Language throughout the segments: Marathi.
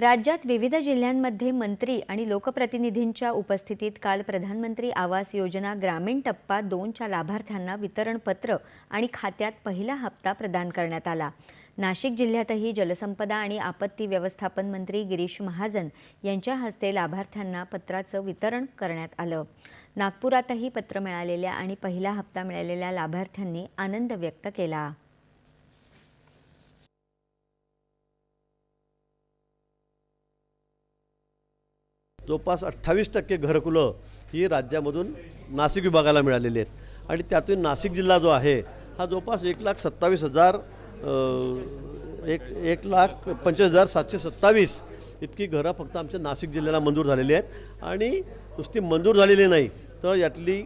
राज्यात विविध जिल्ह्यांमध्ये मंत्री आणि लोकप्रतिनिधींच्या उपस्थितीत काल प्रधानमंत्री आवास योजना ग्रामीण टप्पा दोनच्या लाभार्थ्यांना वितरण पत्र आणि खात्यात पहिला हप्ता प्रदान करण्यात आला. नाशिक जिल्ह्यातही जलसंपदा आणि आपत्ती व्यवस्थापन मंत्री गिरीश महाजन यांच्या हस्ते लाभार्थ्यांना पत्राचं वितरण करण्यात आलं. नागपुरातही पत्र मिळालेल्या आणि पहिला हप्ता मिळालेल्या लाभार्थ्यांनी आनंद व्यक्त केला. जवळपास अठ्ठावीस टक्के घरकुलं ही राज्यामधून नाशिक विभागाला मिळालेली आहेत. आणि त्यातून नाशिक जिल्हा जो आहे हा जवळपास एक लाख सत्तावीस हजार एक एक लाख पंचवीस हजार सातशे सत्तावीस इतकी घरं फक्त आमच्या नाशिक जिल्ह्याला मंजूर झालेली आहेत. आणि नुसती मंजूर झालेली नाही तर यातली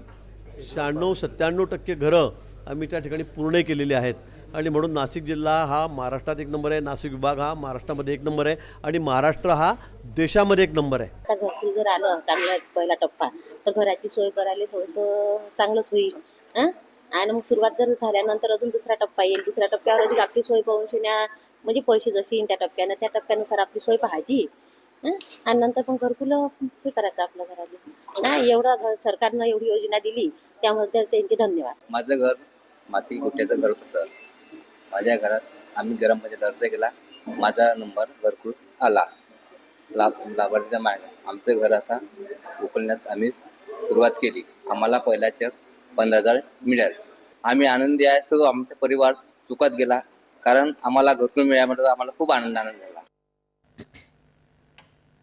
शहाण्णव सत्त्याण्णव टक्के घरं आम्ही त्या ठिकाणी पूर्ण केलेली आहेत. आणि म्हणून नाशिक जिल्हा हा महाराष्ट्रात एक नंबर आहे नाशिक विभाग हा महाराष्ट्रामध्ये एक नंबर आहे आणि महाराष्ट्र हा देशामध्ये एक नंबर आहे. आता घरकुल जर आलं चांगला पहिला टप्पा. तर घराची सोय करायला थोडंसं चांगलंच होईल हं? आणि मग सुरुवात जर झाल्यानंतर अजून दुसरा टप्पा येईल. दुसऱ्या टप्प्यावर अधिक आपली सोय पाहून शिन्या म्हणजे पैसे जशी येईन त्या टप्प्यानं त्या टप्प्यानुसार आपली सोय पाहायची हं? आणि नंतर पण घरकुल हे करायचं आपल्या घराला. ना एवढं सरकारनं एवढी योजना दिली त्याबद्दल त्यांचे धन्यवाद. माझं घर माती गुट्ट्याचं घर होतं सर. माझ्या घरात आम्ही ग्रामपंचायत अर्ज केला. माझा नंबर घरकुल आला. लाभ लाभार्थीचा माग. आमचं घर आता उकलण्यात आम्ही सुरुवात केली. आम्हाला पहिला चक पंधरा हजार मिळाले. आम्ही आनंदी आहे. सो आमचा परिवार सुखात गेला. कारण आम्हाला घरकुल मिळाल्यामुळे आम्हाला खूप आनंद आनंद झाला.